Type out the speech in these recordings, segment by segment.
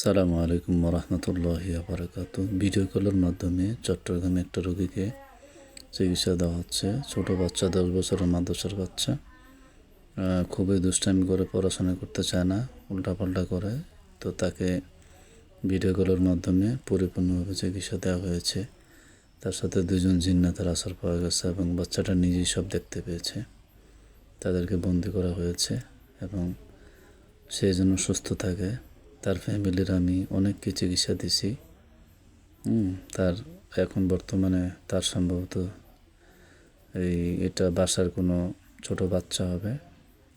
সালামু আলাইকুম রহমতুল্লাহি আবরাকাত। ভিডিও কলের মাধ্যমে চট্টগ্রামে একটা রোগীকে চিকিৎসা দেওয়া হচ্ছে। ছোট বাচ্চা, দশ বছরের মাদ্রাসার বাচ্চা। খুবই দুষ্টামি করে, পড়াশোনা করতে চায় না, উল্টাপাল্টা করে। তো তাকে ভিডিও কলের মাধ্যমে পরিপূর্ণভাবে চিকিৎসা দেওয়া হয়েছে। তার সাথে দুজন জিন্নাতের আসর পাওয়া গেছে এবং বাচ্চাটা নিজেই সব দেখতে পেয়েছে। তাদেরকে বন্দি করা হয়েছে এবং সেই জন্য সুস্থ থাকে। তার ফ্যামিলির আমি অনেককে চিকিৎসা দিছি। তার এখন বর্তমানে তার সম্ভবত এই এটা বাসার কোনো ছোট বাচ্চা হবে।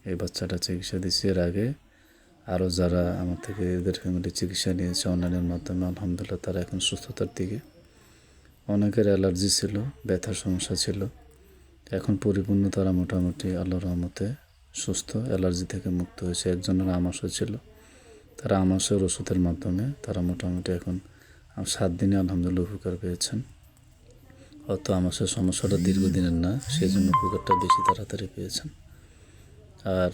এই বাচ্চাটা চিকিৎসা দিছি এর আগে। আরও যারা আমার থেকে এদের ফ্যামিলি চিকিৎসা নিয়েছে অনলাইনের মাধ্যমে, আলহামদুলিল্লাহ তারা এখন সুস্থতার দিকে। অনেকের অ্যালার্জি ছিল, ব্যথার সমস্যা ছিল। এখন পরিপূর্ণ তারা মোটামুটি আল্লাহর রহমতে সুস্থ, অ্যালার্জি থেকে মুক্ত হয়েছে। একজনের আমাশয় ছিল। তারা আমাশয়ের ওষুধের মাধ্যমে তারা মোটামুটি এখন সাত দিনে আলহামদুলিল্লাহ উপকার পেয়েছেন। অত আমাশয়ের সমস্যাটা দীর্ঘদিনের না সেই জন্য উপকারটা বেশি তাড়াতাড়ি পেয়েছেন। আর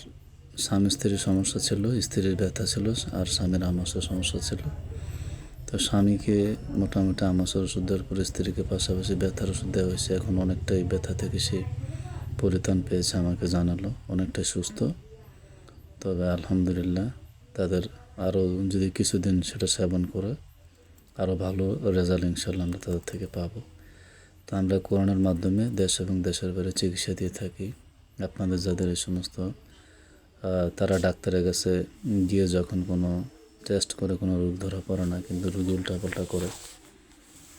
স্বামী স্ত্রীর সমস্যা ছিল, স্ত্রীর ব্যথা ছিল, আর স্বামীর আমাশয়ের সমস্যা ছিল। তো স্বামীকে মোটামুটি আমাশার ওষুধ দেওয়ার পরে স্ত্রীকে পাশাপাশি ব্যথার ওষুধ দেওয়া হয়েছে। এখন অনেকটাই ব্যথা থেকে সে পরিত্রাণ পেয়েছে আমাকে জানালো, অনেকটাই সুস্থ। তবে আলহামদুলিল্লাহ তাদের আরও যদি কিছুদিন সেটা সেবন করে আরও ভালো রেজাল্ট ইনশাল্লাহ আমরা তাদের থেকে পাবো। তো আমরা করোনার মাধ্যমে দেশ এবং দেশের বাইরে চিকিৎসা দিয়ে থাকি। আপনাদের যাদের এই সমস্ত তারা ডাক্তারের কাছে গিয়ে যখন কোনো টেস্ট করে, কোনো রোগ ধরা পড়ে না, কিন্তু রোগী উল্টাপাল্টা করে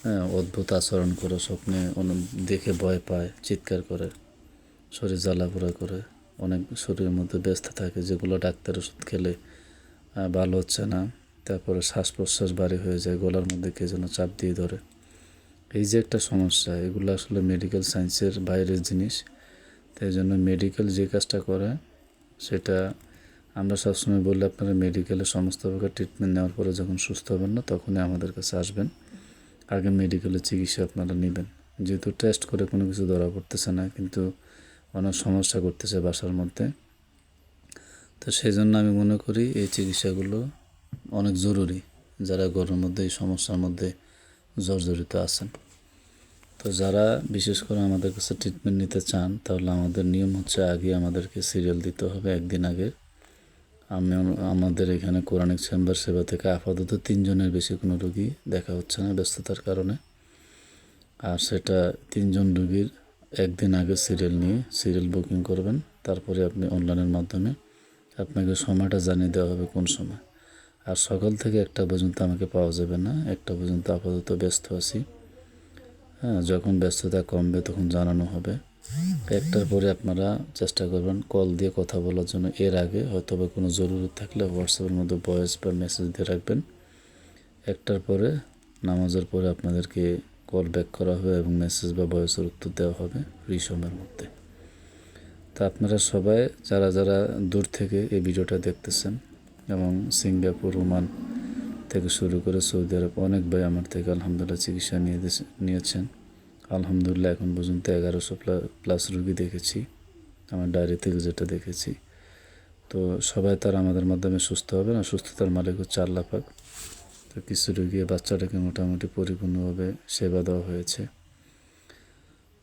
হ্যাঁ অদ্ভুত আচরণ করে, স্বপ্নে দেখে ভয় পায়, চিৎকার করে, শরীর জ্বালাপোড়া করে, অনেক শরীরের মধ্যে ব্যস্ত থাকে, যেগুলো ডাক্তার ওষুধ খেলে ভালো হচ্ছে না। তারপরে শ্বাস প্রশ্বাস ভারী হয়ে যায়, গলার মধ্যে কে যেন চাপ দিয়ে ধরে। এই যে একটা সমস্যা, এগুলো আসলে মেডিকেল সায়েন্সের বাইরের জিনিস। তাই জন্য মেডিকেল যে কাজটা করে, সেটা আমরা সবসময় বলি আপনারা মেডিকেলে সমস্ত প্রকার ট্রিটমেন্ট নেওয়ার পরে যখন সুস্থ হবেন না, তখনই আমাদের কাছে আসবেন। আগে মেডিকেলের চিকিৎসা আপনারা নেবেন। যেহেতু টেস্ট করে কোনো কিছু ধরা পড়তেছে না, কিন্তু অনেক সমস্যা করতেছে বাসার মধ্যে। তো সেই জন্য আমি মনে করি এই চিকিৎসাগুলো অনেক জরুরি যারা ঘরের মধ্যে, এই সমস্যার মধ্যে জর্জরিত আছেন। তো যারা বিশেষ করে আমাদের কাছে ট্রিটমেন্ট নিতে চান, তাহলে আমাদের নিয়ম হচ্ছে আগে আমাদেরকে সিরিয়াল দিতে হবে একদিন আগে। আমি আমাদের এখানে কোরআনিক চেম্বার সেবা থেকে আপাতত তিনজনের বেশি কোনো রুগী দেখা হচ্ছে না ব্যস্ততার কারণে। আর সেটা তিনজন রুগীর একদিন আগে সিরিয়াল নিয়ে সিরিয়াল বুকিং করবেন, তারপরে আপনি অনলাইনের মাধ্যমে আপনাকে সময়টা জানিয়ে দেওয়া হবে কোন সময়। আর সকাল থেকে একটা পর্যন্ত আমাকে পাওয়া যাবে না, একটা পর্যন্ত আপাতত ব্যস্ত আছি। হ্যাঁ যখন ব্যস্ততা কমবে তখন জানানো হবে। একটার পরে আপনারা চেষ্টা করবেন কল দিয়ে কথা বলার জন্য। এর আগে হয়তো বা কোনো জরুরি থাকলে হোয়াটসঅ্যাপের মধ্যে ভয়েস বা মেসেজ দিয়ে রাখবেন। একটার পরে, নামাজের পরে আপনাদেরকে কল ব্যাক করা হবে এবং মেসেজ বা ভয়েসের উত্তর দেওয়া হবে ফ্রি সময়ের মধ্যে। তা আপনারা সবাই যারা যারা দূর থেকে এই ভিডিওটা দেখতেছেন এবং সিঙ্গাপুর, ওমান থেকে শুরু করে সৌদি আরব অনেক ভাই আমার থেকে আলহামদুলিল্লাহ চিকিৎসা নিয়ে নিয়েছেন। আলহামদুলিল্লাহ এখন পর্যন্ত এগারোশো প্লাস রুগী দেখেছি। আমার ডায়েরি থেকে যেটা দেখেছি। তো সবাই তার আমাদের মাধ্যমে সুস্থ হবে না সুস্থতার মালিক হচ্ছে আল্লাহ পাক। তো কিছু রুগী, বাচ্চাটাকে মোটামুটি পরিপূর্ণভাবে সেবা দেওয়া হয়েছে।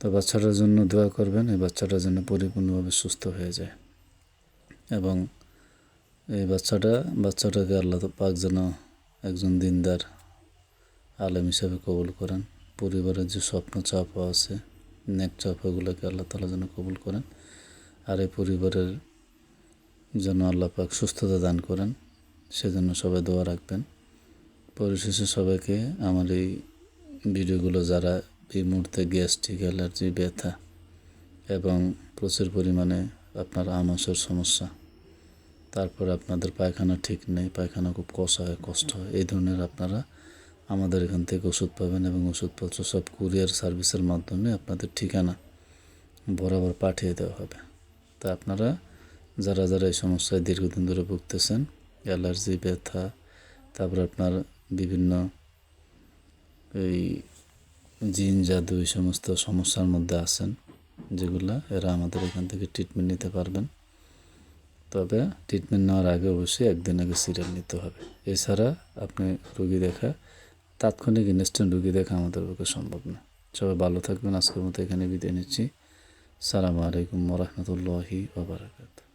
তো বাচ্চাটার জন্য দোয়া করবেন, এই বাচ্চাটা যেন পরিপূর্ণভাবে সুস্থ হয়ে যায়। এবং এই বাচ্চাটা, বাচ্চাটাকে আল্লাহ পাক যেন একজন দিনদার আলেম হিসাবে কবুল করেন। পরিবারের যে স্বপ্ন চাপা আছে, নেক চাপাগুলোকে আল্লাহ তালা যেন কবুল করেন। আর এই পরিবারের যেন আল্লাহ পাক সুস্থতা দান করেন, সেজন্য সবাই দোয়া রাখবেন। পরিশেষে সবাইকে আমার এই ভিডিওগুলো যারা এই মুহূর্তে গ্যাস্ট্রিক অ্যালার্জি, ব্যথা এবং প্রচুর পরিমাণে আপনার আমাশয়ের সমস্যা। তারপর আপনাদের পায়খানা ঠিক নেই, পায়খানা খুব কষা হয়, কষ্ট হয়। এই ধরনের আপনারা আমাদের এখান থেকে ওষুধ পাবেন এবং ওষুধপত্র সব কুরিয়ার সার্ভিসের মাধ্যমে আপনাদের ঠিকানা বরাবর পাঠিয়ে দেওয়া হবে। তা আপনারা যারা যারা এই সমস্যায় দীর্ঘদিন ধরে ভুগতেছেন, অ্যালার্জি, ব্যথা, তারপর আপনার বিভিন্ন এই জিন, জাদু এই সমস্ত সমস্যার মধ্যে আছেন, যেগুলা এরা আমাদের এখান থেকে ট্রিটমেন্ট নিতে পারবেন। তবে ট্রিটমেন্ট নেওয়ার আগে অবশ্যই একদিন আগে সিরিয়াল নিতে হবে। এছাড়া আপনি রুগী দেখা, তাৎক্ষণিক ইনস্ট্যান্ট রুগী দেখা আমাদের পক্ষে সম্ভব না। সবাই ভালো থাকবেন, আজকের মতো এখানে বিদায় নিচ্ছি। সালামু আলাইকুম রহমতুল্লাহি ওবরাকাতু